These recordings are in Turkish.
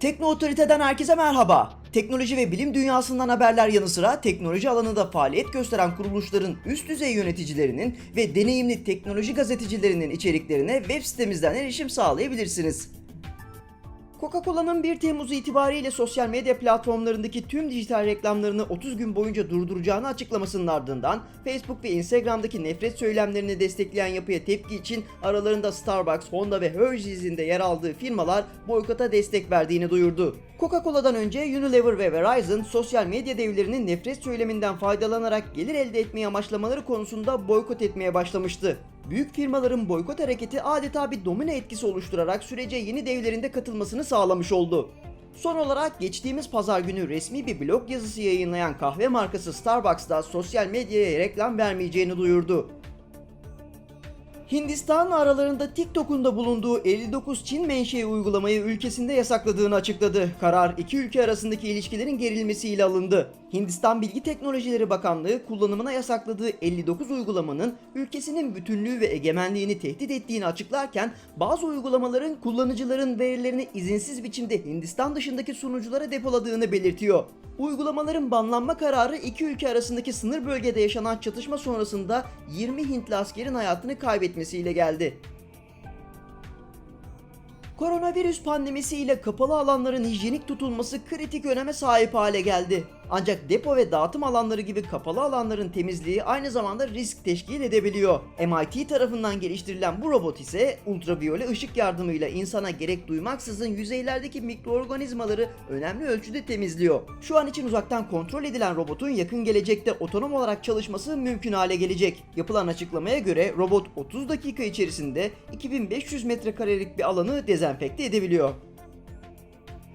Tekno Otorite'den herkese merhaba. Teknoloji ve bilim dünyasından haberler yanı sıra teknoloji alanında faaliyet gösteren kuruluşların üst düzey yöneticilerinin ve deneyimli teknoloji gazetecilerinin içeriklerine web sitemizden erişim sağlayabilirsiniz. Coca-Cola'nın 1 Temmuz itibariyle sosyal medya platformlarındaki tüm dijital reklamlarını 30 gün boyunca durduracağını açıklamasının ardından Facebook ve Instagram'daki nefret söylemlerini destekleyen yapıya tepki için aralarında Starbucks, Honda ve Hershey's'in de yer aldığı firmalar boykota destek verdiğini duyurdu. Coca-Cola'dan önce Unilever ve Verizon sosyal medya devlerinin nefret söyleminden faydalanarak gelir elde etmeyi amaçlamaları konusunda boykot etmeye başlamıştı. Büyük firmaların boykot hareketi adeta bir domino etkisi oluşturarak sürece yeni devlerinde katılmasını sağlamış oldu. Son olarak geçtiğimiz pazar günü resmi bir blog yazısı yayınlayan kahve markası Starbucks da sosyal medyaya reklam vermeyeceğini duyurdu. Hindistan aralarında TikTok'un da bulunduğu 59 Çin menşei uygulamayı ülkesinde yasakladığını açıkladı. Karar iki ülke arasındaki ilişkilerin gerilmesiyle alındı. Hindistan Bilgi Teknolojileri Bakanlığı kullanımına yasakladığı 59 uygulamanın ülkesinin bütünlüğü ve egemenliğini tehdit ettiğini açıklarken bazı uygulamaların kullanıcıların verilerini izinsiz biçimde Hindistan dışındaki sunuculara depoladığını belirtiyor. Uygulamaların banlanma kararı iki ülke arasındaki sınır bölgede yaşanan çatışma sonrasında 20 Hintli askerin hayatını kaybetmesiyle geldi. Koronavirüs pandemisiyle kapalı alanların hijyenik tutulması kritik öneme sahip hale geldi. Ancak depo ve dağıtım alanları gibi kapalı alanların temizliği aynı zamanda risk teşkil edebiliyor. MIT tarafından geliştirilen bu robot ise ultraviyole ışık yardımıyla insana gerek duymaksızın yüzeylerdeki mikroorganizmaları önemli ölçüde temizliyor. Şu an için uzaktan kontrol edilen robotun yakın gelecekte otonom olarak çalışması mümkün hale gelecek. Yapılan açıklamaya göre robot 30 dakika içerisinde 2500 metrekarelik bir alanı dezenfekte edebiliyor.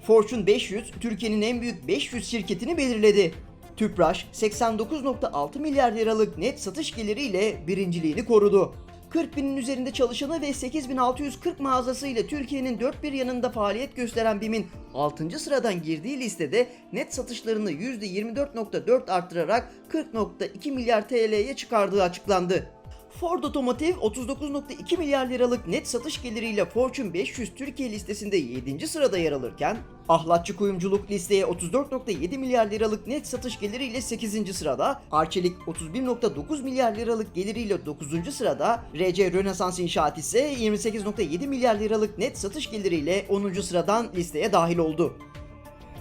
Fortune 500 Türkiye'nin en büyük 500 şirketini belirledi. Tüpraş 89.6 milyar liralık net satış geliriyle birinciliğini korudu. 40 binin üzerinde çalışanı ve 8640 mağazasıyla Türkiye'nin dört bir yanında faaliyet gösteren BİM'in 6. sıradan girdiği listede net satışlarını %24.4 arttırarak 40.2 milyar TL'ye çıkardığı açıklandı. Ford Otomotiv 39.2 milyar liralık net satış geliriyle Fortune 500 Türkiye listesinde 7. sırada yer alırken, Ahlatçı Kuyumculuk listeye 34.7 milyar liralık net satış geliriyle 8. sırada, Arçelik 31.9 milyar liralık geliriyle 9. sırada, RC Rönesans İnşaat ise 28.7 milyar liralık net satış geliriyle 10. sıradan listeye dahil oldu.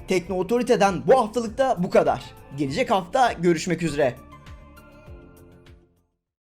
Tekno Otorite'den bu haftalıkta bu kadar. Gelecek hafta görüşmek üzere.